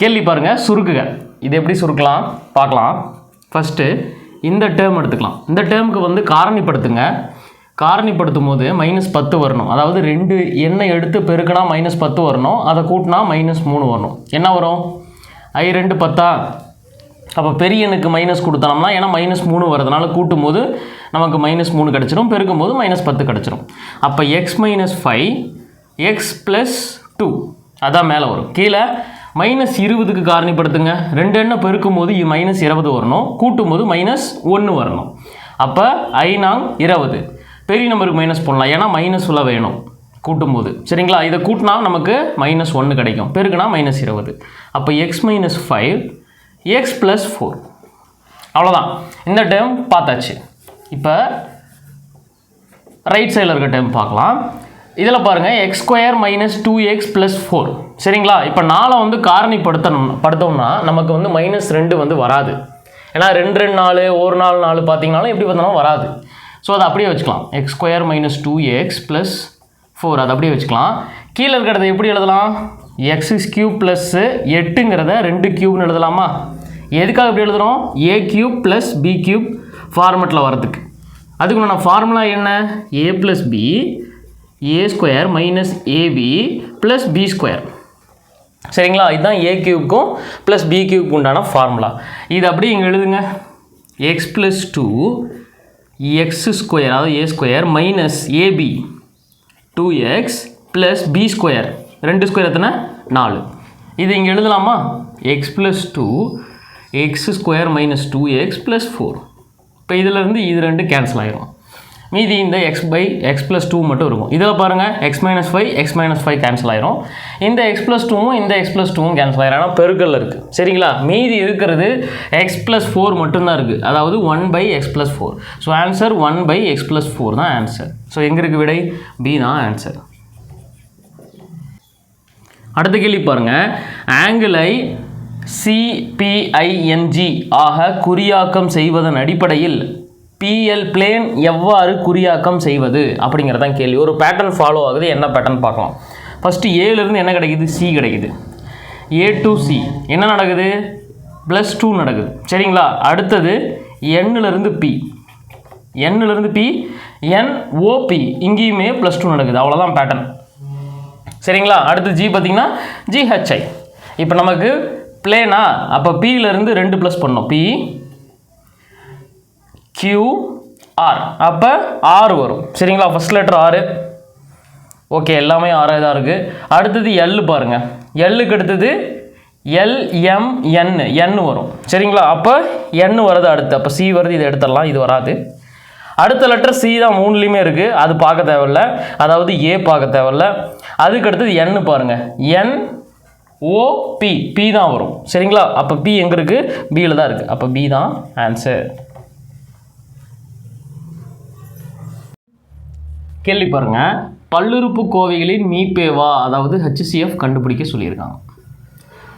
கேள்வி பாருங்கள் சுருக்குக. இது எப்படி சுருக்கலாம்? பார்க்கலாம். ஃபஸ்ட்டு இந்த டேர்ம் எடுத்துக்கலாம். இந்த டேர்முக்கு வந்து காரணிப்படுத்துங்க. காரணிப்படுத்தும் போது மைனஸ் பத்து வரணும். அதாவது ரெண்டு எண்ணெய் எடுத்து பெருக்கினா மைனஸ் பத்து வரணும். அதை கூட்டினா மைனஸ் மூணு வரணும். என்ன வரும்? ஐ ரெண்டு பத்தா? அப்போ பெரிய எண்ணுக்கு மைனஸ் கொடுத்தோம்னா ஏன்னா மைனஸ் மூணு வரதுனால கூட்டும் போது நமக்கு மைனஸ் மூணு கிடச்சிரும். பெருக்கும் போது மைனஸ் பத்து கிடச்சிரும். அப்போ x minus five x plus two அதான் மேலே வரும். கீழே மைனஸ் இருபதுக்கு காரணிப்படுத்துங்க. ரெண்டு எண்ணை பெருக்கும் போது மைனஸ் இருபது வரணும். கூட்டும் போது மைனஸ் ஒன்று வரணும். அப்போ ஐநாங் இருபது. பெரிய நம்பருக்கு மைனஸ் போடலாம். ஏன்னா மைனஸ் உள்ள வேணும். கூட்டும்போது. சரிங்களா? இதை கூட்டினா நமக்கு மைனஸ் ஒன்று கிடைக்கும். பெருக்குனா மைனஸ் இருபது. அப்போ x minus five x plus four அவ்வளோதான் இந்த டேம் பார்த்தாச்சு. இப்போ ரைட் சைடில் இருக்க டைம் பார்க்கலாம். இதில் பாருங்கள் x square minus two x plus four சரிங்களா? இப்போ நாளை வந்து காரணிப்படுத்தணும் படுத்தோம்னா நமக்கு வந்து மைனஸ் ரெண்டு வந்து வராது. ஏன்னா ரெண்டு ரெண்டு நாலு ஒரு நாலு நாலு பார்த்தீங்கனாலும் எப்படி பார்த்தாலும் வராது. ஸோ அதை அப்படியே வச்சுக்கலாம். X square minus two x plus four அதை அப்படியே வச்சுக்கலாம். கீழே இருக்கிறத எப்படி எழுதலாம்? எக்ஸ் இஸ் ப்ளஸ்ஸு எட்டுங்கிறத ரெண்டு கியூப்னு எழுதலாமா? எதுக்காக எப்படி எழுதுகிறோம் A cube plus B cube ஃபார்மெட்டில் வரதுக்கு அதுக்கு நான் ஃபார்முலா என்ன? A plus B A square minus AB plus B square சரிங்களா? இதுதான் ஏ கியூப்க்கும் ப்ளஸ் பி கியூப்க்கு உண்டான ஃபார்முலா இது அப்படியே இங்கே எழுதுங்க. X plus two x square அதாவது A square minus AB two x plus B square ரெண்டு ஸ்கொயர் எத்தனை? நாலு. இது இங்கே எழுதலாமா? X plus two x square minus two x plus four இப்போ இதிலேருந்து இது ரெண்டு கேன்சல் ஆகிரும் மீதி இந்த x by x plus two மட்டும் இருக்கும். இதில் பாருங்கள் x minus five x minus five cancel ஆயிரும். இந்த எக்ஸ் ப்ளஸ் டூவும் இந்த எக்ஸ் ப்ளஸ் டூவும் கேன்சல் ஆயிரும். ஆனால் பெருக்கல் இருக்குது சரிங்களா? மீதி இருக்கிறது எக்ஸ் ப்ளஸ் ஃபோர் மட்டும்தான் இருக்குது அதாவது one by x plus four so answer one by x plus four தான் ஆன்சர் ஸோ எங்கே இருக்குது விடை? பி தான் ஆன்சர் அடுத்த கேள்வி பாருங்கள் ஆங்கிளை சிபிஐஎன்ஜி ஆக குறியாக்கம் செய்வதன் அடிப்படையில் பிஎல் பிளேன் எவ்வாறு குறியாக்கம் செய்வது அப்படிங்கிறதான் கேள்வி. ஒரு பேட்டர்ன் ஃபாலோ ஆகுது என்ன பேட்டர்ன் பார்க்கலாம். ஃபஸ்ட்டு ஏலேருந்து என்ன கிடைக்குது? சி கிடைக்குது. ஏ டு சி என்ன நடக்குது? ப்ளஸ் டூ நடக்குது. சரிங்களா? அடுத்தது எண்ணிலிருந்து பி எண்ணிலிருந்து பி என் ஓபி இங்கேயுமே ப்ளஸ் டூ நடக்குது. அவ்வளோதான் பேட்டர்ன் சரிங்களா? அடுத்து ஜி பார்த்தீங்கன்னா ஜிஹெச்ஐ இப்போ நமக்கு பிளேனா அப்போ பியிலேருந்து ரெண்டு ப்ளஸ் பண்ணோம். பி கியூ ஆர் அப்போ ஆறு வரும். சரிங்களா? ஃபஸ்ட் லெட்டர் ஆறு ஓகே எல்லாமே ஆறாக தான் இருக்குது அடுத்தது எல் பாருங்கள் எல்லுக்கு அடுத்தது எல்எம் என் என் வரும். சரிங்களா? அப்போ என் வருது அடுத்து. அப்போ சி வருது இதை எடுத்துடலாம். இது வராது. அடுத்த லெட்டர் சி தான் மூணுலேயுமே இருக்குது அது பார்க்க தேவையில்ல. அதாவது ஏ பார்க்க தேவையில்ல. அதுக்கு அடுத்தது என் பாருங்கள் என் ஓ பி பி தான் வரும். சரிங்களா? அப்போ பி எங்கே இருக்குது பியில் தான் இருக்குது அப்போ பி தான் ஆன்சர் கேள்வி பாருங்க. பல்லுறுப்பு கோவைகளின் மீப்பேவா? அதாவது ஹெச்சிஎஃப் கண்டுபிடிக்க சொல்லியிருக்காங்க.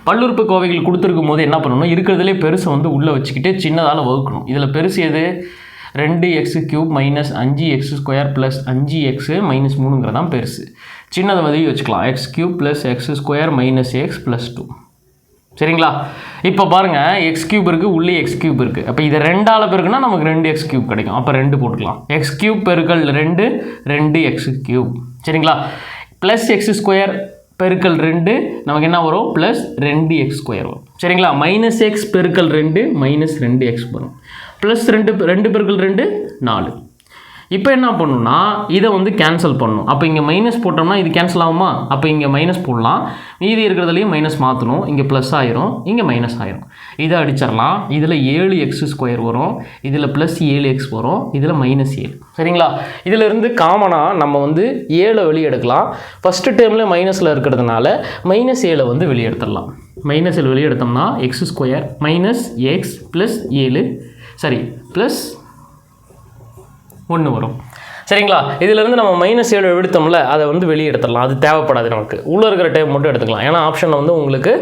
பல்லுறுப்பு கோவைகள் கொடுத்துருக்கும் போது என்ன பண்ணணும்? இருக்கிறதுலே பெருசை வந்து உள்ளே வச்சுக்கிட்டு சின்னதால் வகுக்கணும். இதில் பெருசு எது? ரெண்டு எக்ஸ் கியூப் மைனஸ் அஞ்சு எக்ஸ் ஸ்கொயர் ப்ளஸ் அஞ்சு எக்ஸு மைனஸ் மூணுங்கிறதான் பெருசு. சின்னதை வந்து வச்சுக்கலாம். X cube plus x square minus x plus two சரிங்களா? இப்போ பாருங்கள் எக்ஸ் கியூப் இருக்குது உள்ளே எக்ஸ் கியூப் இருக்குது அப்போ இதை ரெண்டால் பெருக்குன்னா நமக்கு ரெண்டு எக்ஸ் கியூப் கிடைக்கும். அப்போ ரெண்டு போட்டுக்கலாம். எக்ஸ் கியூப் பெருக்கல் ரெண்டு ரெண்டு எக்ஸ் கியூப் சரிங்களா? ப்ளஸ் எக்ஸ் ஸ்கொயர் பெருக்கல் ரெண்டு நமக்கு என்ன வரும்? ப்ளஸ் ரெண்டு எக்ஸ் ஸ்கொயர் வரும். சரிங்களா? மைனஸ் எக்ஸ் பெருக்கல் ரெண்டு மைனஸ் ரெண்டு எக்ஸ் வரும். ப்ளஸ் ரெண்டு ரெண்டு பெருக்கல் ரெண்டு நாலு. இப்போ என்ன பண்ணணும்னா இதை வந்து கேன்சல் பண்ணணும் அப்போ இங்கே மைனஸ் போட்டோம்னா இது கேன்சல் ஆகுமா? அப்போ இங்கே மைனஸ் போடலாம். மீதி இருக்கிறதுலையும் மைனஸ் மாற்றணும் இங்கே ப்ளஸ் ஆயிரும். இங்கே மைனஸ் ஆயிரும். இதை அடிச்சிடலாம். இதில் ஏழு எக்ஸ் ஸ்கொயர் வரும். இதில் ப்ளஸ் ஏழு எக்ஸ் வரும். இதில் மைனஸ் ஏழு. சரிங்களா? இதில் இருந்து காமனாக நம்ம வந்து ஏழை வெளியே எடுக்கலாம். ஃபஸ்ட்டு டேர்மில் மைனஸில் இருக்கிறதுனால மைனஸ் ஏழை வந்து வெளியே எடுத்துடலாம். மைனஸ் ஏழு வெளியே எடுத்தோம்னா x square minus x plus ஏழு. சரி ப்ளஸ் ஒன்று வரும். சரிங்களா? இதிலேருந்து நம்ம மைனஸ் ஏழு எடுத்தோம்ல அதை வந்து வெளியே எடுத்துடலாம். அது தேவைப்படாது நமக்கு. உள்ளே இருக்கிற டைம் மட்டும் எடுத்துக்கலாம். ஏன்னா ஆப்ஷனில் வந்து உங்களுக்கு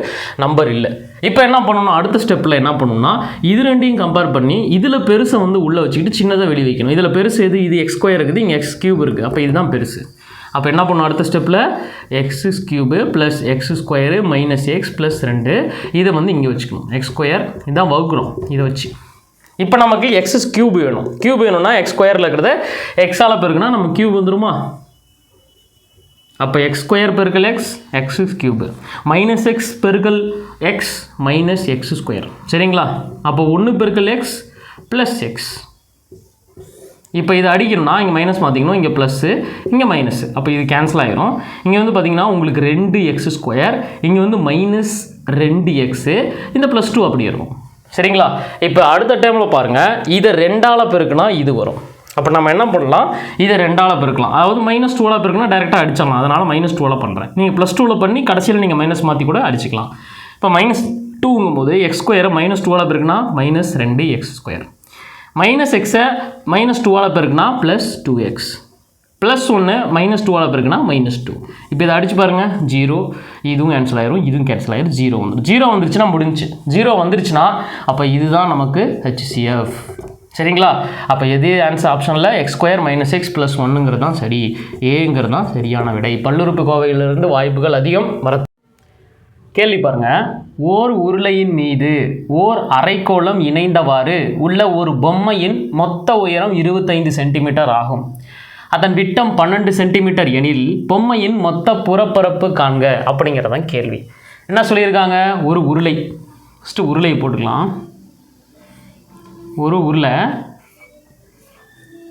நம்பர் இல்லை. இப்போ என்ன பண்ணணும்? அடுத்த ஸ்டெப்பில் என்ன பண்ணணும்னா இது ரெண்டையும் கம்பேர் பண்ணி இதில் பெருசை வந்து உள்ளே வச்சுக்கிட்டு சின்னதாக வெளியே வைக்கணும். இதில் பெருசு எது? இது எக்ஸ் ஸ்கொயர் இருக்குது இங்கே எக்ஸ் கியூப் இருக்குது அப்போ இதுதான் பெருசு. அப்போ என்ன பண்ணும் அடுத்த ஸ்டெப்பில் x cube plus x square minus x plus ரெண்டு இதை வந்து இங்கே வச்சுக்கணும். எக்ஸ் ஸ்கொயர் இதான் வகுக்கிறோம். இதை வச்சு. இப்போ நமக்கு எக்ஸஸ் கியூப் வேணும். கியூப் வேணும்னா எக்ஸ் ஸ்கொயரில் இருக்கிறத எக்ஸால் பெருக்குனா நம்ம கியூப் வந்துருமா? அப்போ எக்ஸ் ஸ்கொயர் பெருக்கல் x x cube minus x பெருக்கல் எக்ஸ் மைனஸ் எக்ஸ் ஸ்கொயர் சரிங்களா? அப்போ ஒன்று பெருக்கல் எக்ஸ் ப்ளஸ் எக்ஸ் இப்போ இதை அடிக்கணும்னா இங்கே மைனஸ் மாற்றிக்கணும் இங்கே ப்ளஸ்ஸு இங்கே மைனஸு அப்போ இது கேன்சல் ஆகிரும் இங்கே வந்து பார்த்தீங்கன்னா உங்களுக்கு ரெண்டு எக்ஸ் ஸ்கொயர் இங்கே வந்து மைனஸ் ரெண்டு எக்ஸு இந்த ப்ளஸ் டூ அப்படி இருக்கும். சரிங்களா? இப்போ அடுத்த டைமில் பாருங்கள் இதை ரெண்டால் பெருக்குனா இது வரும். அப்போ நம்ம என்ன பண்ணலாம்? இதை ரெண்டால் பெருக்கலாம். அதாவது மைனஸ் டூவில் பெருக்குனா டேரெக்டாக அடிச்சிடலாம். அதனால் மைனஸ் டூவில் பண்ணுறேன் நீங்கள் ப்ளஸ் டூவில் பண்ணி கடைசியில் நீங்கள் மைனஸ் மாற்றி கூட அடிச்சிக்கலாம். இப்போ மைனஸ் டூங்கும் போது எக்ஸ் ஸ்கொயரை மைனஸ் டூவில் பெருக்குனா மைனஸ் ரெண்டு எக்ஸ் ஸ்கொயர் மைனஸ் எக்ஸை மைனஸ் டூவால் பெருக்குனா ப்ளஸ் டூ எக்ஸ் ப்ளஸ் ஒன்று மைனஸ் டூவால் பெருக்குனா மைனஸ் டூ இப்போ இதை அடிச்சு பாருங்கள் ஜீரோ இதுவும் கேன்சல் ஆயிரும் இதுவும் கேன்சல் ஆயிரும். ஜீரோ வந்துடும் ஜீரோ வந்துருச்சுன்னா முடிஞ்சு ஜீரோ வந்துருச்சுன்னா அப்போ இதுதான் நமக்கு ஹெச்சிஎஃப் சரிங்களா? அப்போ எது ஆன்சர் ஆப்ஷனில் x square minus x plus ஒன்றுங்கிறது தான் சரி. ஏங்கிறது தான் சரியான விடை. பல்லுறுப்பு கோவையிலிருந்து வாய்ப்புகள் அதிகம். வர கேள்வி பாருங்க. ஓர் உருளையின் மீது ஓர் அரைக்கோளம் இணைந்தவாறு உள்ள ஒரு பொம்மையின் மொத்த உயரம் இருபத்தைந்து சென்டிமீட்டர் ஆகும். அதன் விட்டம் பன்னெண்டு சென்டிமீட்டர் எனில் பொம்மையின் மொத்த புறப்பரப்பு காண்க அப்படிங்கிறதான் கேள்வி. என்ன சொல்லியிருக்காங்க? ஒரு உருளை. ஃபஸ்ட்டு உருளையை போட்டுக்கலாம். ஒரு உருளை.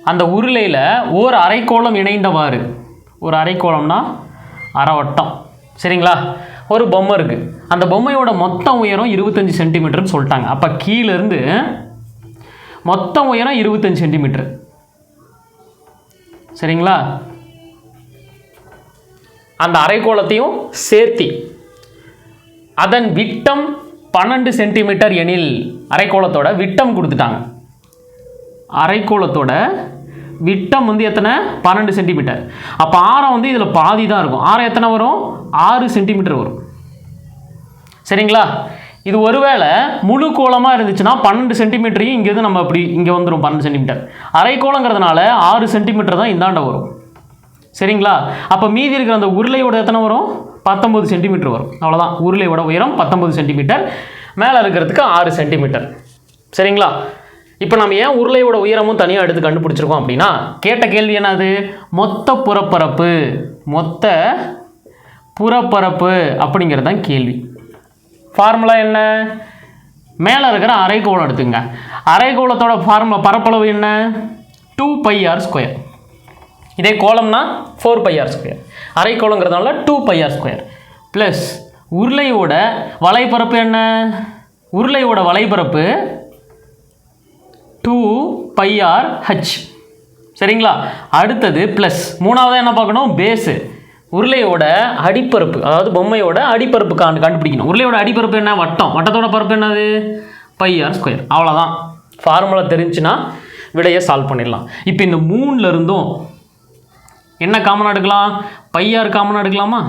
அந்த உருளையில் ஓர் அரைக்கோளம் இணைந்தவாறு. ஒரு அரைக்கோளம்னா அரைவட்டம் சரிங்களா? ஒரு பொம்மை இருக்குது அந்த பொம்மையோட மொத்த உயரம் இருபத்தஞ்சி சென்டிமீட்டர்னு சொல்லிட்டாங்க. அப்போ கீழேருந்து மொத்த உயரம் இருபத்தஞ்சி சென்டிமீட்டர். சரிங்களா? அந்த அரைக்கோளத்தையும் சேர்த்தி அதன் விட்டம் பன்னெண்டு சென்டிமீட்டர் எனில் அரைக்கோளத்தோட விட்டம் கொடுத்துட்டாங்க. அரைக்கோளத்தோட விட்டம் வந்து எத்தனை? பன்னெண்டு சென்டிமீட்டர். அப்போ ஆரம் வந்து இதில் பாதி தான் இருக்கும். ஆரம் எத்தனை வரும்? ஆறு சென்டிமீட்டர் வரும். சரிங்களா? இது ஒருவேளை முழு கோலமாக இருந்துச்சுன்னா பன்னெண்டு சென்டிமீட்டரையும் இங்கேருந்து நம்ம அப்படி இங்கே வந்துடும் பன்னெண்டு சென்டிமீட்டர். அரைக்கோளங்கிறதுனால ஆறு சென்டிமீட்டர் தான் இந்தாண்ட வரும். சரிங்களா? அப்போ மீதி இருக்கிற அந்த உருளையோட எத்தனை வரும்? பத்தொம்பது சென்டிமீட்டர் வரும். அவ்வளோதான் உருளையோட உயரம் பத்தொம்பது சென்டிமீட்டர். மேலே இருக்கிறதுக்கு ஆறு சென்டிமீட்டர். சரிங்களா? இப்போ நம்ம ஏன் உருளையோட உயரமும் தனியாக எடுத்து கண்டுபிடிச்சிருக்கோம் அப்படின்னா கேட்ட கேள்வி என்னது? மொத்த புறப்பரப்பு. மொத்த புறப்பரப்பு அப்படிங்கிறது தான் கேள்வி. ஃபார்முலா என்ன? மேலே இருக்கிற அரைக்கோளம் எடுத்துங்க அரைக்கோளத்தோட ஃபார்முலா பரப்பளவு என்ன? டூ பை ஆர் ஸ்கொயர் இதே கோலம்னா four pi R square அரைக்கோளங்கிறதுனால two pi R square plus உருளையோட வலைப்பரப்பு என்ன? உருளையோட வலைப்பரப்பு டூ பை ஆர் ஹச் சரிங்களா? அடுத்தது ப்ளஸ் மூணாவது என்ன பார்க்கணும்? பேஸு உருளையோட அடிப்பரப்பு அதாவது பொம்மையோட அடிப்பரப்பு காண்டு கண்டுபிடிக்கணும். உருளையோட அடிப்பரப்பு என்ன? வட்டம். வட்டத்தோட பரப்பு என்னது? பையார் ஸ்கொயர் அவ்வளோதான் ஃபார்முலா தெரிஞ்சுன்னா விடையை சால்வ் பண்ணிடலாம். இப்போ இந்த மூணுல இருந்தும் என்ன காமனாக எடுக்கலாம்? பையார் காமனாக எடுக்கலாமா?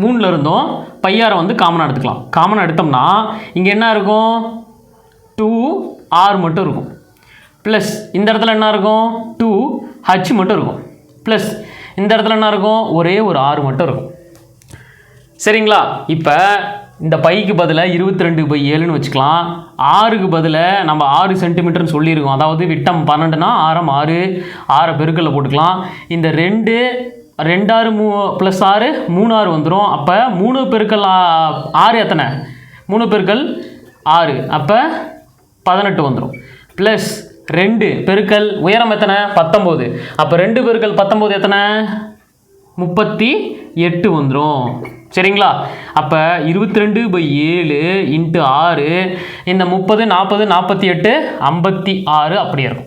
மூணில் இருந்தும் பையாரை வந்து காமனாக எடுத்துக்கலாம். காமனாக எடுத்தோம்னா இங்கே என்ன இருக்கும்? டூ ஆர் மட்டும் இருக்கும். ப்ளஸ் இந்த இடத்துல என்ன இருக்கும்? டூ ஹச் மட்டும் இருக்கும். ப்ளஸ் இந்த இடத்துல என்ன இருக்கும்? ஒரே ஒரு ஆறு மட்டும் இருக்கும். சரிங்களா? இப்போ இந்த பைக்கு பதிலாக இருபத்தி ரெண்டு பை ஏழுன்னு வச்சுக்கலாம். ஆறுக்கு பதிலாக நம்ம ஆறு சென்டிமீட்டர்னு சொல்லியிருக்கோம். அதாவது விட்டம் பன்னெண்டுனா ஆரம் ஆறு ஆறை பெருக்கல்ல போட்டுக்கலாம். இந்த ரெண்டு ரெண்டாறு மூ ப்ளஸ் ஆறு மூணாறு வந்துடும் அப்போ மூணு பெருக்கல் ஆறு எத்தனை? மூணு பெருக்கள் ஆறு. அப்போ பதினெட்டு வந்துடும் ப்ளஸ் ரெண்டு பெருக்கல் உயரம் எத்தனை? பத்தொம்போது. அப்போ ரெண்டு பெருக்கல் பத்தொம்போது எத்தனை? முப்பத்தி எட்டு வந்துடும் சரிங்களா? அப்போ இருபத்தி ரெண்டு பை ஏழு இன்ட்டு ஆறு. இந்த முப்பது நாற்பது நாற்பத்தி எட்டு ஐம்பத்தி ஆறு அப்படி இருக்கும்.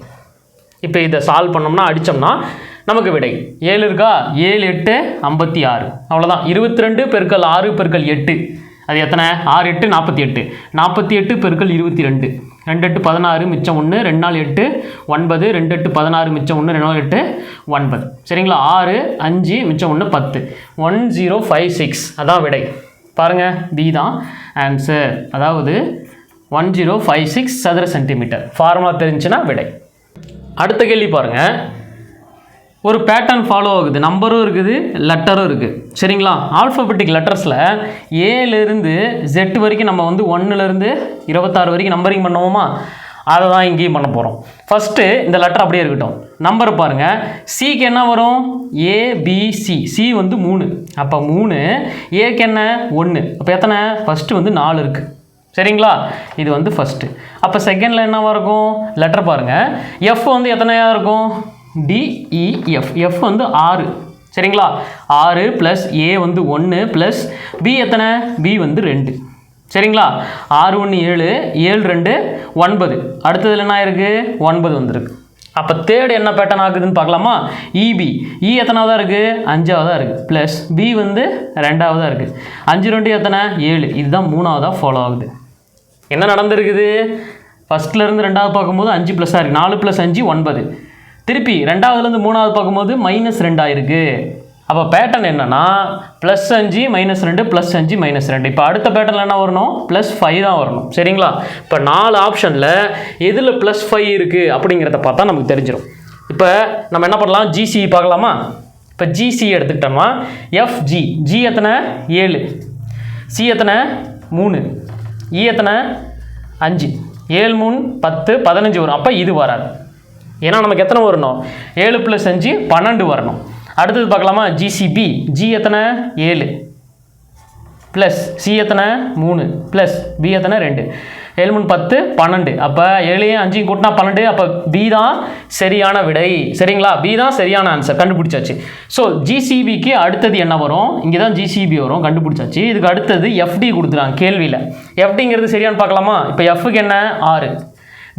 இப்போ இதை சால்வ் பண்ணோம்னா அடித்தோம்னா நமக்கு விடை. ஏழு இருக்கா? ஏழு எட்டு ஐம்பத்தி ஆறு. அவ்வளோதான் இருபத்தி ரெண்டு பெருக்கல் ஆறு பெருக்கல் எட்டு. அது எத்தனை? ஆறு எட்டு நாற்பத்தி எட்டு. நாற்பத்தி எட்டு பெருக்கல் இருபத்தி ரெண்டு. ரெண்டு எட்டு பதினாறு மிச்சம் ஒன்று ரெண்டு நாள் எட்டு ஒன்பது ரெண்டு எட்டு பதினாறு மிச்சம் ஒன்று ரெண்டு நாள் எட்டு ஒன்பது. சரிங்களா? ஆறு அஞ்சு மிச்சம் ஒன்று பத்து. One zero five six. அதான் விடை. பாருங்கள் பி தான். ஆன்சர் அதாவது ஒன் ஜீரோ ஃபைவ் சிக்ஸ் சதுர சென்டிமீட்டர். ஃபார்முலா தெரிஞ்சுன்னா விடை. அடுத்த கேள்வி பாருங்கள் ஒரு பேட்டர்ன் ஃபாலோ ஆகுது. நம்பரும் இருக்குது லெட்டரும் இருக்குது சரிங்களா? ஆல்ஃபபெட்டிக் லெட்டர்ஸில் ஏலேருந்து ஜெட் வரைக்கும் நம்ம வந்து ஒன்றுலேருந்து இருபத்தாறு வரைக்கும் நம்பரிங் பண்ணுவோமா? அதை தான் இங்கேயும் பண்ண போகிறோம் ஃபஸ்ட்டு இந்த லெட்டர் அப்படியே இருக்கட்டும். நம்பர் பாருங்கள் சிக்கு என்ன வரும்? ஏபிசி சி வந்து மூணு. அப்போ மூணு ஏக்கு என்ன? ஒன்று அப்போ எத்தனை? ஃபஸ்ட்டு வந்து நாலு இருக்குது சரிங்களா? இது வந்து ஃபஸ்ட்டு அப்போ செகண்டில் என்னவாக இருக்கும்? லெட்டர் பாருங்கள் எஃப் வந்து எத்தனையாக இருக்கும்? டிஇஎஃப் எஃப் e, வந்து ஆறு. சரிங்களா? ஆறு ப்ளஸ் ஏ வந்து ஒன்று ப்ளஸ் பி எத்தனை? பி வந்து ரெண்டு. சரிங்களா? ஆறு ஒன்று ஏழு. ஏழு ரெண்டு ஒன்பது. அடுத்தது என்ன இருக்குது ஒன்பது வந்திருக்கு. அப்போ தேர்டு என்ன பேட்டர்ன் ஆகுதுன்னு பார்க்கலாமா? இபி இ e எத்தனாவதாக இருக்குது அஞ்சாவதாக இருக்குது ப்ளஸ் பி வந்து ரெண்டாவதாக இருக்குது அஞ்சு ரெண்டு எத்தனை? ஏழு. இதுதான் மூணாவதாக ஃபாலோ ஆகுது. என்ன நடந்திருக்குது? ஃபஸ்ட்ல இருந்து ரெண்டாவது பார்க்கும்போது அஞ்சு ப்ளஸ்ஸாக இருக்குது நாலு ப்ளஸ் அஞ்சு ஒன்பது. திருப்பி ரெண்டாவதுலேருந்து மூணாவது பார்க்கும்போது மைனஸ் ரெண்டாயிருக்கு அப்போ பேட்டர்ன் என்னன்னா ப்ளஸ் அஞ்சு மைனஸ் ரெண்டு ப்ளஸ் அஞ்சு மைனஸ் ரெண்டு. இப்போ அடுத்த பேட்டர்னில் என்ன வரணும்? ப்ளஸ் ஃபைவ் தான் வரணும். சரிங்களா? இப்போ நாலு ஆப்ஷனில் எதில் ப்ளஸ் ஃபைவ் இருக்குது அப்படிங்கிறத பார்த்தா நமக்கு தெரிஞ்சிடும் இப்போ நம்ம என்ன பண்ணலாம்? ஜிசி பார்க்கலாமா? இப்போ ஜிசி எடுத்துக்கிட்டோம்னா எஃப்ஜி ஜி எத்தனை? ஏழு. சி எத்தனை? மூணு. இ எத்தனை? அஞ்சு. ஏழு மூணு பத்து பதினஞ்சு வரும். அப்போ இது வராது. ஏன்னா நமக்கு எத்தனை வரணும்? ஏழு ப்ளஸ் அஞ்சு பன்னெண்டு வரணும். அடுத்தது பார்க்கலாமா? ஜிசிபி ஜி எத்தனை? ஏழு. ப்ளஸ் சி எத்தனை? மூணு. ப்ளஸ் பி எத்தனை? ரெண்டு. ஏழு மூணு பத்து பன்னெண்டு. அப்போ ஏழையும் அஞ்சையும் கூட்டினா பன்னெண்டு. அப்போ பி தான் சரியான விடை. சரிங்களா? பி தான் சரியான ஆன்சர் கண்டுபிடிச்சாச்சு. ஸோ ஜிசிபிக்கு அடுத்தது என்ன வரும்? இங்கே தான் ஜிசிபி வரும். கண்டுபிடிச்சாச்சு. இதுக்கு அடுத்தது எஃப்டி கொடுத்துறாங்க கேள்வியில். எஃப்டிங்கிறது சரியானு பார்க்கலாமா? இப்போ எஃப்க்கு என்ன? ஆறு.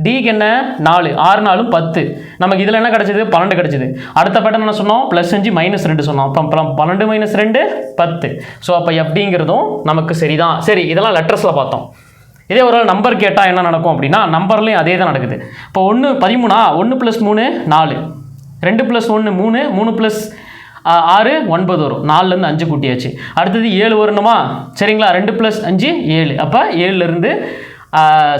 டிக்கு என்ன? நாலு. ஆறு நாலும் பத்து. நமக்கு இதில் என்ன கிடச்சிது? பன்னெண்டு கிடச்சிது. அடுத்த பேட்டர் என்ன சொன்னோம்? ப்ளஸ் அஞ்சு மைனஸ் ரெண்டு சொன்னோம். அப்போ அப்புறம் பன்னெண்டு மைனஸ் ரெண்டு பத்து. ஸோ அப்போ எப்படிங்கிறதும் நமக்கு சரிதான். சரி இதெல்லாம் லெட்டர்ஸில் பார்த்தோம். இதே ஒரு நம்பர் கேட்டால் என்ன நடக்கும் அப்படின்னா நம்பர்லேயும் அதே தான் நடக்குது. இப்போ ஒன்று பதிமூணா? ஒன்று ப்ளஸ் மூணு நாலு. ரெண்டு ப்ளஸ் ஒன்று மூணு. மூணு ப்ளஸ் ஆறு ஒன்பது வரும். நாலுலேருந்து அஞ்சு கூட்டியாச்சு. அடுத்தது ஏழு வரணுமா? சரிங்களா? ரெண்டு ப்ளஸ் அஞ்சு ஏழு. அப்போ ஏழுலேருந்து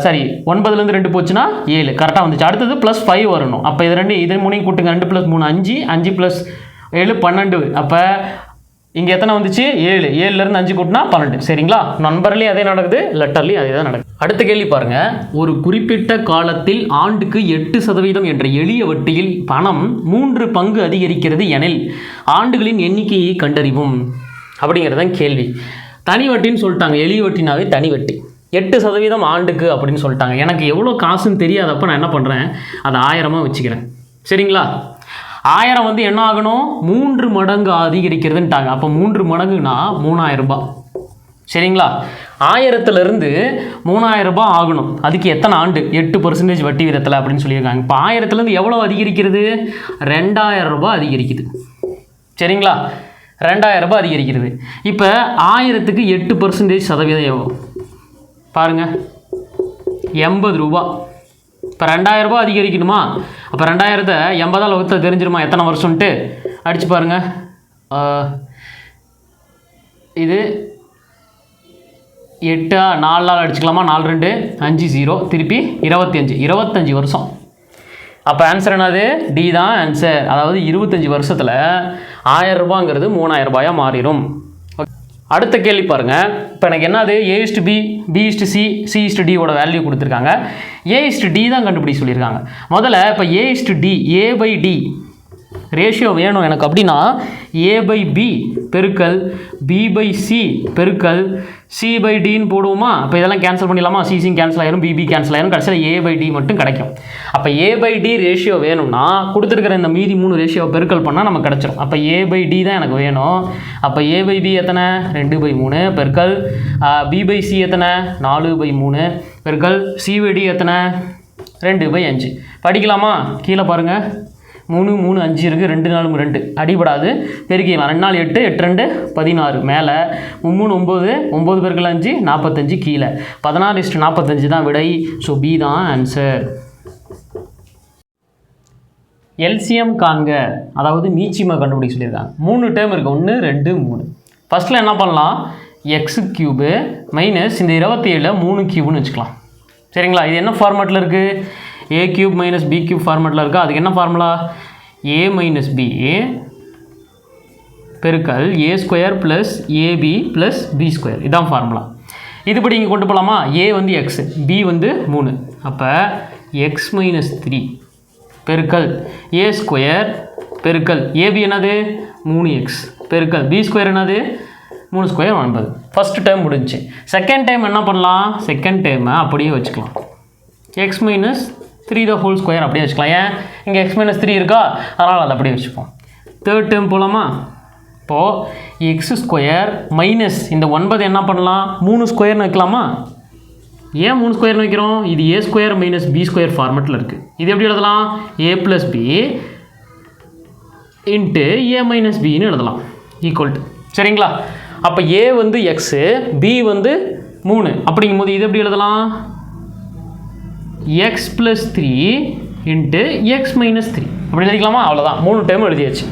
சரி ஒன்பதுலேருந்து ரெண்டு போச்சுன்னா ஏழு. கரெக்டாக வந்துச்சு. அடுத்தது ப்ளஸ் ஃபைவ் வரணும். அப்போ இது ரெண்டு இது மூணையும் கூட்டுங்க. ரெண்டு ப்ளஸ் மூணு அஞ்சு. அஞ்சு ப்ளஸ் ஏழு பன்னெண்டு. அப்போ இங்கே எத்தனை வந்துச்சு? ஏழு. ஏழுலேருந்து அஞ்சு கூட்டினா பன்னெண்டு. சரிங்களா? நண்பர்லேயும் அதே நடக்குது லெட்டர்லேயும் அதே தான் நடக்குது. அடுத்த கேள்வி பாருங்கள் ஒரு குறிப்பிட்ட காலத்தில் ஆண்டுக்கு எட்டு சதவீதம் என்ற எளிய வட்டியில் பணம் மூன்று பங்கு அதிகரிக்கிறது எனில் ஆண்டுகளின் எண்ணிக்கையை கண்டறிவும். அப்படிங்கிறது தான் கேள்வி. தனி வட்டின்னு சொல்லிட்டாங்க. எளிய வட்டினாவே தனி வட்டி. எட்டு சதவீதம் ஆண்டுக்கு அப்படின்னு சொல்லிட்டாங்க. எனக்கு எவ்வளோ காசுன்னு தெரியாதப்ப நான் என்ன பண்ணுறேன் அதை ஆயிரமாக வச்சுக்கிறேன். சரிங்களா? ஆயிரம் வந்து என்ன ஆகணும்? மூன்று மடங்கு அதிகரிக்கிறதுன்ட்டாங்க. அப்போ மூன்று மடங்குனா மூணாயிரம் ரூபாய். சரிங்களா? ஆயிரத்துலேருந்து மூணாயிரம் ரூபாய் ஆகணும். அதுக்கு எத்தனை ஆண்டு? எட்டு பர்சன்டேஜ் வட்டி விதத்தில் அப்படின்னு சொல்லியிருக்காங்க. இப்போ ஆயிரத்துலேருந்து எவ்வளோ அதிகரிக்கிறது? ரெண்டாயிரம் ரூபாய் அதிகரிக்குது. சரிங்களா? ரெண்டாயிரம் ரூபாய் அதிகரிக்கிறது. இப்போ ஆயிரத்துக்கு எட்டு பர்சன்டேஜ் சதவீதம் எவ்வளோ பாருங்க. எண்பது ரூபா. இப்போ ரெண்டாயிரம் அதிகரிக்கணுமா? அப்போ ரெண்டாயிரத்தை எண்பதால் வகுத்த தெரிஞ்சிருமா? எத்தனை வருஷம்ன்ட்டு? அடிச்சு பாருங்க. இது எட்டா நாலு நாள் அடிச்சுக்கலாமா? நாலு ரெண்டு அஞ்சு ஜீரோ திருப்பி இருபத்தஞ்சி. இருபத்தஞ்சி வருஷம். அப்போ ஆன்சர் என்னது? டி தான் ஆன்சர் அதாவது இருபத்தஞ்சி வருஷத்தில் ஆயிரம் ரூபாங்கிறது மூணாயிரம் ரூபாயாக மாறிடும். அடுத்த கேள்வி பாருங்கள் இப்போ எனக்கு என்னது? A is to B B is to C C is to டியோட value கொடுத்துருக்காங்க. ஏ இஸ்டு டி தான் கண்டுபிடி சொல்லியிருக்காங்க. முதல்ல இப்போ A is to D A by D ratio வேணும் எனக்கு அப்படின்னா ஏ பை பி பெருக்கல் பி பை சி பெருக்கல் சி பை டின்னு போடுவோமா? அப்போ இதெல்லாம் கேன்சல் பண்ணிடலாமா? சிசிங் கேன்சல் ஆயிரும் பிபி கேன்சல் ஆயிரும் கடைசியில் ஏ பை டி மட்டும் கிடைக்கும். அப்போ ஏ பை டி ரேஷியோ வேணும்னா கொடுத்துருக்கிற இந்த மீதி மூணு ரேஷியோ பெருக்கல் பண்ணால் நமக்கு கிடச்சிரும். அப்போ ஏ பை டி தான் எனக்கு வேணும். அப்போ ஏ பை பி எத்தனை? ரெண்டு பை மூணு பெருக்கல் பி பை சி எத்தனை? நாலு பை மூணு பெருக்கல் சி பை டி எத்தனை? ரெண்டு பை அஞ்சு. படிக்கலாமா? கீழே பாருங்கள் மூணு மூணு அஞ்சு இருக்குது ரெண்டு நாலு ரெண்டு. அடிபடாது. பெருக்கிக்கலாம் ரெண்டு நாள் எட்டு எட்டு ரெண்டு பதினாறு. மேலே மூணு ஒம்பது ஒம்பது பேருக்குள்ள அஞ்சு நாற்பத்தஞ்சு கீழே. பதினாறு இஸ்ட் நாற்பத்தஞ்சு தான் விடை. ஸோ பி தான் ஆன்சர் எல்சிஎம் காண்க. அதாவது மீச்சிமா கண்டுபிடிக்க சொல்லியிருக்காங்க. மூணு டேர்ம் இருக்குது ஒன்று ரெண்டு மூணு. ஃபஸ்ட்டில் என்ன பண்ணலாம்? எக்ஸ் கியூபு மைனஸ் இந்த இருபத்தி ஏழில் மூணு கியூப்னு வச்சுக்கலாம். சரிங்களா? இது என்ன ஃபார்மேட்டில் இருக்குது A cube minus B cube ஃபார்மெட்டில் இருக்கா? அதுக்கு என்ன ஃபார்முலா ஏ மைனஸ் பி பெருக்கல் A square plus AB plus B square இதான் ஃபார்முலா இதுபடி இங்கே கொண்டு போகலாமா ஏ வந்து எக்ஸ் பி வந்து மூணு. அப்போ எக்ஸ் மைனஸ் த்ரீ பெருக்கல் ஏ ஸ்கொயர் பெருக்கல். ஏபி என்னது? மூணு எக்ஸ் பெருக்கல். பி ஸ்கொயர் என்னது? மூணு ஸ்கொயர் ஒன்பது. ஃபஸ்ட்டு டைம் முடிஞ்சுச்சு செகண்ட் டைம் என்ன பண்ணலாம்? செகண்ட் டைமை அப்படியே வச்சுக்கலாம். X minus three the whole square அப்படியே வச்சுக்கலாம். ஏன்? இங்கே எக்ஸ் மைனஸ் த்ரீ இருக்கா? அதனால் அதை அப்படியே வச்சுப்போம். தேர்ட் டேர்ம் போகலாமா இப்போது எக்ஸ் ஸ்கொயர் மைனஸ் இந்த ஒன்பது என்ன பண்ணலாம்? மூணு ஸ்கொயர்னு வைக்கலாமா? ஏன் மூணு ஸ்கொயர்னு வைக்கிறோம்? இது A square minus B square ஃபார்மெட்டில் இருக்குது இது எப்படி எழுதலாம்? A plus B into A minus பின்னு எழுதலாம். ஈக்குவல் டு சரிங்களா? அப்போ ஏ வந்து எக்ஸு பி வந்து மூணு. அப்படிங்கும்போது இது எப்படி எழுதலாம்? X plus three into x minus three அப்படி எழுதிக்கலாமா? அவ்வளோதான் மூணு டைம் எழுதியாச்சு.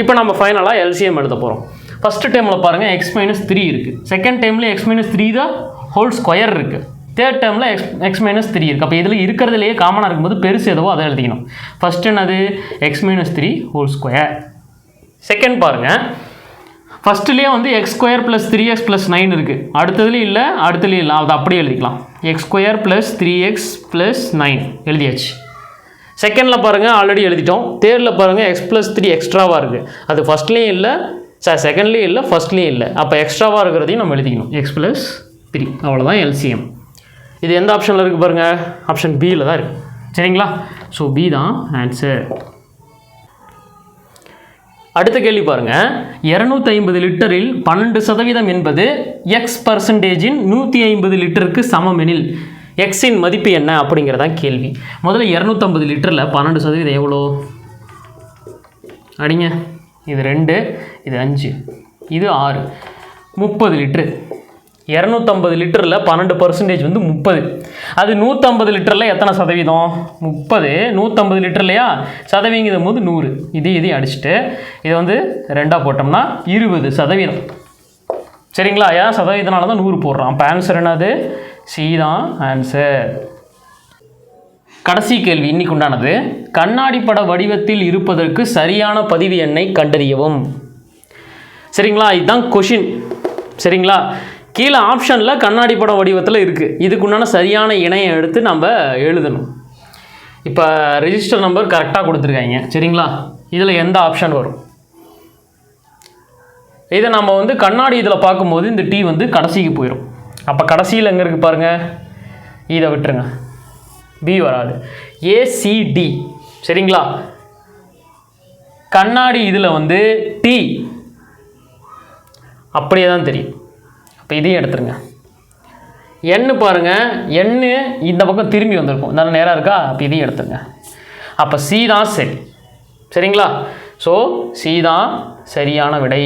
இப்போ நம்ம ஃபைனலாக எல்சிஎம் எழுத போகிறோம் ஃபஸ்ட்டு டைமில் பாருங்கள் எக்ஸ் மைனஸ் த்ரீ இருக்குது செகண்ட் டைமில் எக்ஸ் மைனஸ் த்ரீ தான் ஹோல் ஸ்கொயர் இருக்குது தேர்ட் டைமில் எக்ஸ் எக்ஸ் மைனஸ் த்ரீ இருக்குது அப்போ இதில் இருக்கிறதுலையே காமனாக இருக்கும்போது பெருசு எதுவோ அதை எழுதிக்கணும். ஃபஸ்ட் என்னது? X minus three whole square second பாருங்கள் ஃபஸ்ட்டுலேயே வந்து x square plus three x plus nine இருக்குது அடுத்ததுலேயும் இல்லை அடுத்ததுலேயும் இல்லை. அதை அப்படியே எழுதிக்கலாம். X square plus three x plus nine எழுதியாச்சு. செகண்டில் பாருங்கள் ஆல்ரெடி எழுதிட்டோம். தேர்டில் பாருங்கள் எக்ஸ் ப்ளஸ் த்ரீ எக்ஸ்ட்ராவாக இருக்குது அது ஃபஸ்ட்லேயும் இல்லை சார் செகண்ட்லேயும் இல்லை ஃபஸ்ட்லேயும் இல்லை. அப்போ எக்ஸ்ட்ராவாக இருக்கிறதையும் நம்ம எழுதிக்கணும். எக்ஸ் ப்ளஸ் த்ரீ அவ்வளோதான் எல்சிஎம் இது எந்த ஆப்ஷனில் இருக்குது பாருங்கள் ஆப்ஷன் பியில் தான் இருக்குது சரிங்களா? ஸோ பி தான் ஆன்சர் அடுத்த கேள்வி பாருங்க. இரநூத்தி ஐம்பது லிட்டரில் பன்னெண்டு சதவீதம் என்பது எக்ஸ் பர்சன்டேஜின் நூற்றி ஐம்பது லிட்டருக்கு சமம் எனில் எக்ஸின் மதிப்பு என்ன அப்படிங்கிறதான் கேள்வி. முதல்ல இரநூத்தம்பது லிட்டரில் பன்னெண்டு சதவீதம் எவ்வளோ? அடிங்க. இது ரெண்டு இது அஞ்சு இது ஆறு. முப்பது லிட்ரு இரநூத்தம்பது லிட்டரில் பன்னெண்டு பர்சன்டேஜ் வந்து முப்பது. அது நூற்றம்பது லிட்டரில் எத்தனை சதவீதம்? முப்பது. நூற்றம்பது லிட்டர்லையா? சதவீதம் போது நூறு. இது இதையும் அடிச்சுட்டு இதை வந்து ரெண்டாக போட்டோம்னா இருபது சதவீதம். சரிங்களா? ஏன் சதவீதனால தான் நூறு போடுறான் அப்போ ஆன்சர் என்னது? சி தான் ஆன்சர் கடைசி கேள்வி இன்னைக்கு உண்டானது. கண்ணாடி பட வடிவத்தில் இருப்பதற்கு சரியான பதிவு எண்ணை கண்டறியவும். சரிங்களா? இதுதான் கொஷின் சரிங்களா? கீழே ஆப்ஷனில் கண்ணாடி படம் வடிவத்தில் இருக்குது இதுக்குண்டான சரியான இணையை எடுத்து நம்ம எழுதணும். இப்போ ரெஜிஸ்டர் நம்பர் கரெக்டாக கொடுத்துருக்காங்க. சரிங்களா? இதில் எந்த ஆப்ஷன் வரும்? இதை நம்ம வந்து கண்ணாடி இதில் பார்க்கும்போது இந்த டீ வந்து கடைசிக்கு போயிடும் அப்போ கடைசியில் எங்கே இருக்குது பாருங்கள் இதை விட்டுருங்க. பி வராது. ஏசிடி சரிங்களா? கண்ணாடி இதில் வந்து டி அப்படியே தான் தெரியும். அப்போ இதையும் எடுத்துருங்க. எண்ணு பாருங்கள் எண்ணு இந்த பக்கம் திரும்பி வந்திருக்கும். நல்ல நேராக இருக்கா? அப்போ இதையும் எடுத்துருங்க. அப்போ சி தான் சரி. சரிங்களா? ஸோ சி தான் சரியான விடை.